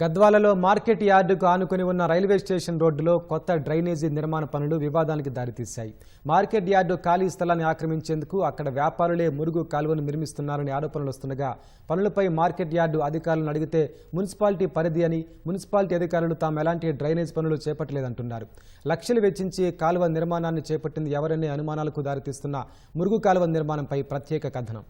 గద్వాలలో market యార్డుకు ఆనుకుని ఉన్న railway station రోడ్డులో కొత్త డ్రైనేజీ నిర్మాణ పనులు వివాదానికి దారితీశాయి. మార్కెట్ యార్డు ఖాళీ స్థలాన్ని ఆక్రమించేందుకు అక్కడ వ్యాపారులే మురుగు కాలువను నిర్మిస్తున్నారని ఆరోపణలు వస్తుండగా పనులపై మార్కెట్ యార్డు అధికారులను అడిగితే మున్సిపాలిటీ పరిధి అని మున్సిపాలిటీ అధికారులు తాము ఎలాంటి డ్రైనేజ్ పనులు చేపట్టలేదంటున్నారు. లక్షలు వెచ్చించి కాలువ నిర్మాణాన్ని చేపట్టింది ఎవరనే అనుమానాలకు దారితీస్తున్న మురుగు కాలువ నిర్మాణంపై ప్రత్యేక కథనం.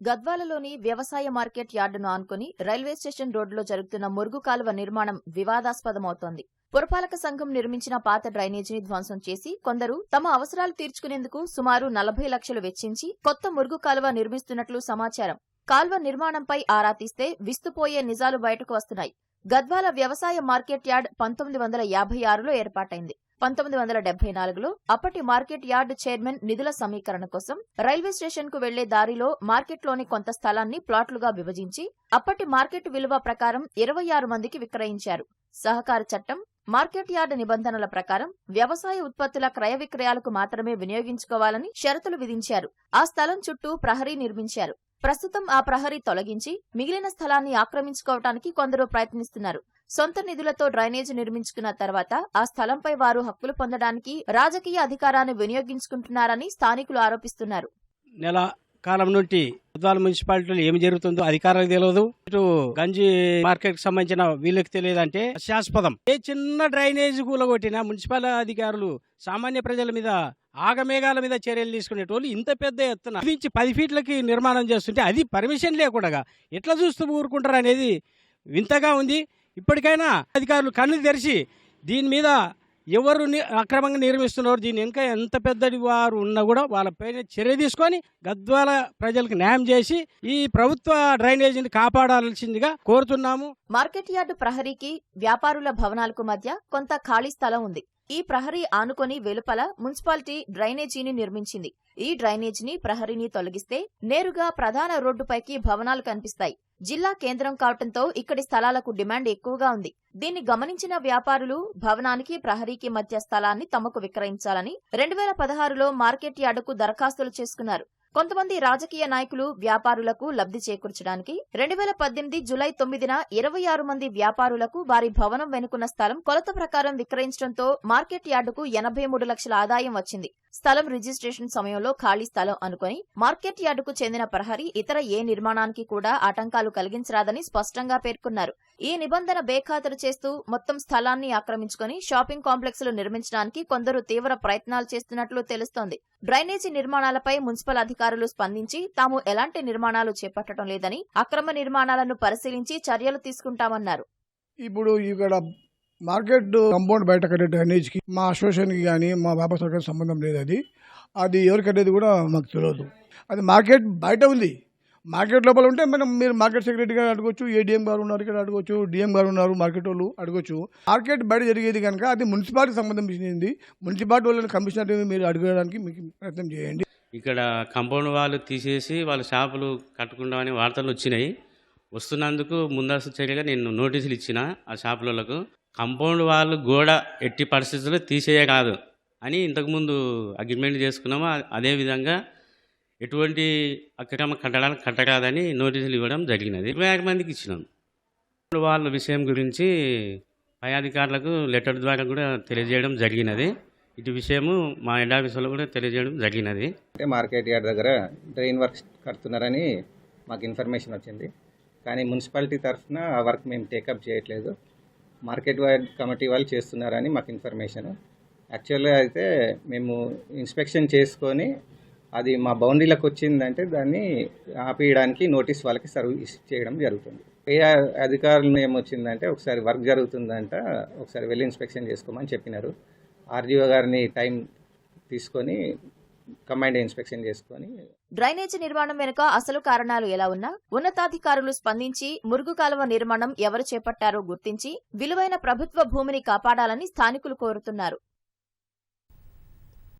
గద్వాలలోని వ్యవసాయ మార్కెట్ యార్డును ఆనుకుని రైల్వే స్టేషన్ రోడ్డులో జరుగుతున్న మురుగు కాలువ నిర్మాణం వివాదాస్పదమవుతోంది. పురపాలక సంఘం నిర్మించిన పాత డ్రైనేజీని ధ్వంసం చేసి కొందరు తమ అవసరాలు తీర్చుకునేందుకు సుమారు నలభై లక్షలు వెచ్చించి కొత్త మురుగు కాలువ నిర్మిస్తున్నట్లు సమాచారం. కాల్వ నిర్మాణంపై ఆరా తీస్తే విస్తుపోయే నిజాలు బయటకు వస్తున్నాయి. గద్వాల వ్యవసాయ మార్కెట్ యార్డ్ పంతొమ్మిది వందల యాభై ఆరులో ఏర్పాటైంది. పంతొమ్మిది వందల డెబ్బై నాలుగులో అప్పటి మార్కెట్ యార్డ్ చైర్మన్ నిధుల సమీకరణ కోసం రైల్వే స్టేషన్కు వెళ్ళే దారిలో మార్కెట్లోని కొంత స్థలాన్ని ప్లాట్లుగా విభజించి అప్పటి మార్కెట్ విలువ ప్రకారం ఇరవై ఆరు మందికి విక్రయించారు. సహకార చట్టం మార్కెట్ యార్డ్ నిబంధనల ప్రకారం వ్యవసాయ ఉత్పత్తుల క్రయ విక్రయాలకు మాత్రమే వినియోగించుకోవాలని షరతులు విధించారు. ఆ స్థలం చుట్టూ ప్రహరీ నిర్మించారు. ప్రస్తుతం ఆ ప్రహరీ తొలగించి మిగిలిన స్థలాన్ని ఆక్రమించుకోవటానికి కొందరు ప్రయత్నిస్తున్నారు. సొంత నిధులతో డ్రైనేజ్ నిర్మించుకున్న తర్వాత ఆ స్థలంపై వారు హక్కులు పొందడానికి రాజకీయ అధికారాన్ని వినియోగించుకుంటున్నారని స్థానికులు ఆరోపిస్తున్నారు. నెల కాలం నుండి ఉద్వాల మున్సిపాలిటీలో ఏమి జరుగుతుందో అధికారులకు తెలియదు. ఇటు గంజి మార్కెట్కి సంబంధించిన వీళ్ళకి తెలియదు అంటే హాస్యాస్పదం ఏ చిన్న డ్రైనేజ్ కూలగొట్టినా మున్సిపల్ అధికారులు సామాన్య ప్రజల మీద ఆగమేఘాల మీద చర్యలు తీసుకునేటోళ్ళు ఇంత పెద్ద ఎత్తున నుంచి పది ఫీట్లకి నిర్మాణం చేస్తుంటే అది పర్మిషన్ లేకుండా ఎట్లా చూస్తూ ఊరుకుంటారు అనేది వింతగా ఉంది. ఇప్పటికైనా అధికారులు కళ్ళు తెరిచి దీని మీద ఎవరు అక్రమంగా నిర్మిస్తున్నారు దీని ఇంకా ఎంత పెద్దది వారు ఉన్నా కూడా వాళ్ళపైన చర్య తీసుకొని గద్వాల ప్రజలకు న్యాయం చేసి ఈ ప్రభుత్వ డ్రైనేజీని కాపాడాల్సిందిగా కోరుతున్నాము. మార్కెట్ యార్డు ప్రహరీకి వ్యాపారుల భవనాలకు మధ్య కొంత ఖాళీ స్థలం ఉంది. ఈ ప్రహరీ ఆనుకొని వెలుపల మున్సిపాలిటీ డ్రైనేజీని నిర్మించింది. ఈ డ్రైనేజీని ప్రహరీని తొలగిస్తే నేరుగా ప్రధాన రోడ్డుపైకి భవనాలు కనిపిస్తాయి. జిల్లా కేంద్రం కావటంతో ఇక్కడి స్థలాలకు డిమాండ్ ఎక్కువగా ఉంది. దీన్ని గమనించిన వ్యాపారులు భవనానికి ప్రహరీకి మధ్య స్థలాన్ని తమకు విక్రయించాలని రెండు వేల పదహారులో మార్కెట్ యార్డుకు దరఖాస్తులు చేసుకున్నారు. కొంతమంది రాజకీయ నాయకులు వ్యాపారులకు లబ్ధి చేకూర్చడానికి రెండు వేల పద్దెనిమిది జులై తొమ్మిదిన ఇరవై ఆరు మంది వ్యాపారులకు వారి భవనం వెనుకున్న స్థలం కొలత ప్రకారం విక్రయించడంతో మార్కెట్ యార్డుకు ఎనభై మూడు లక్షల ఆదాయం వచ్చింది. స్థలం రిజిస్ట్రేషన్ సమయంలో ఖాళీ స్థలం అనుకుని మార్కెట్ యార్డుకు చెందిన ప్రహరీ ఇతర ఏ నిర్మాణానికి కూడా ఆటంకాలు కలిగించరాదని స్పష్టంగా పేర్కొన్నారు. ఈ నిబంధన బేఖాతరు చేస్తూ మొత్తం స్థలాన్ని ఆక్రమించుకుని షాపింగ్ కాంప్లెక్స్లు నిర్మించడానికి కొందరు తీవ్ర ప్రయత్నాలు చేస్తున్నట్లు తెలుస్తోంది. డ్రైనేజీ నిర్మాణాలపై మున్సిపల్ అధికారులు స్పందించి తాము ఎలాంటి నిర్మాణాలు చేపట్టడం లేదని అక్రమ నిర్మాణాలను పరిశీలించి చర్యలు తీసుకుంటామన్నారు. ఇప్పుడు ఇక్కడ మార్కెట్ కంపౌండ్ బయట కట్టే డ్రైనేజ్కి మా అసోసియేషన్కి కానీ మా వ్యాపార సంబంధం లేదు అది. అది ఎవరు కట్టేది కూడా మాకు తెలియదు అది మార్కెట్ బయట ఉంది. మార్కెట్ లోపల ఉంటే మనం మీరు మార్కెట్ సెక్రటరీ గారు అడగొచ్చు ఏడీఎం గారు ఉన్నారు ఇక్కడ అడగొచ్చు డిఎం గారు ఉన్నారు మార్కెట్ వాళ్ళు అడగొచ్చు. మార్కెట్ బయట జరిగేది కనుక అది మున్సిపాలిటీ సంబంధించింది. మున్సిపాలిటీ వాళ్ళని కమిషనర్ మీరు అడగడానికి మీకు ప్రయత్నం చేయండి. ఇక్కడ కంపౌండ్ వాళ్ళు తీసేసి వాళ్ళ షాపులు కట్టుకుంటామని వార్తలు వచ్చినాయి. వస్తున్నందుకు ముందస్తు చర్యగా నేను నోటీసులు ఇచ్చిన ఆ షాపులకు కంపౌండ్ వాళ్ళు గోడ ఎట్టి పరిస్థితుల్లో తీసేయే కాదు అని ఇంతకుముందు అగ్రిమెంట్ చేసుకున్నాము. అదేవిధంగా ఎటువంటి అక్రమ కట్టడాలు కట్టరాదని నోటీసులు ఇవ్వడం జరిగినది. ఇరవై ఆరు మందికి ఇచ్చినాం. వాళ్ళ విషయం గురించి పై అధికారులకు లెటర్ ద్వారా కూడా తెలియజేయడం జరిగినది. ఇటు విషయము మా హెడ్ ఆఫీసులో కూడా తెలియజేయడం జరిగినది. అంటే మార్కెట్ యార్డ్ దగ్గర డ్రైన్ వర్క్స్ కడుతున్నారని మాకు ఇన్ఫర్మేషన్ వచ్చింది. కానీ మున్సిపాలిటీ తరఫున ఆ వర్క్ మేము టేకప్ చేయట్లేదు. మార్కెట్ వైడ్ కమిటీ వాళ్ళు చేస్తున్నారని మాకు ఇన్ఫర్మేషన్. యాక్చువల్గా అయితే మేము ఇన్స్పెక్షన్ చేసుకొని అది మా బౌండరీలకు వచ్చిందంటే దాన్ని ఆపేయడానికి నోటీస్ వాళ్ళకి సర్వీస్ చేయడం జరుగుతుంది. ఏ అధికారులు ఏమొచ్చిందంటే ఒకసారి వర్క్ జరుగుతుందంట ఒకసారి వెళ్ళి ఇన్స్పెక్షన్ చేసుకోమని చెప్పినారు. ఆర్డీఓ గారిని టైం తీసుకొని కంబైండ్ ఇన్స్పెక్షన్ చేసుకొని డ్రైనేజీ నిర్మాణం వెనుక అసలు కారణాలు ఎలా ఉన్నా ఉన్నతాధికారులు స్పందించి మురుగు కాలువ నిర్మాణం ఎవరు చేపట్టారో గుర్తించి విలువైన ప్రభుత్వ భూమిని కాపాడాలని స్థానికులు కోరుతున్నారు.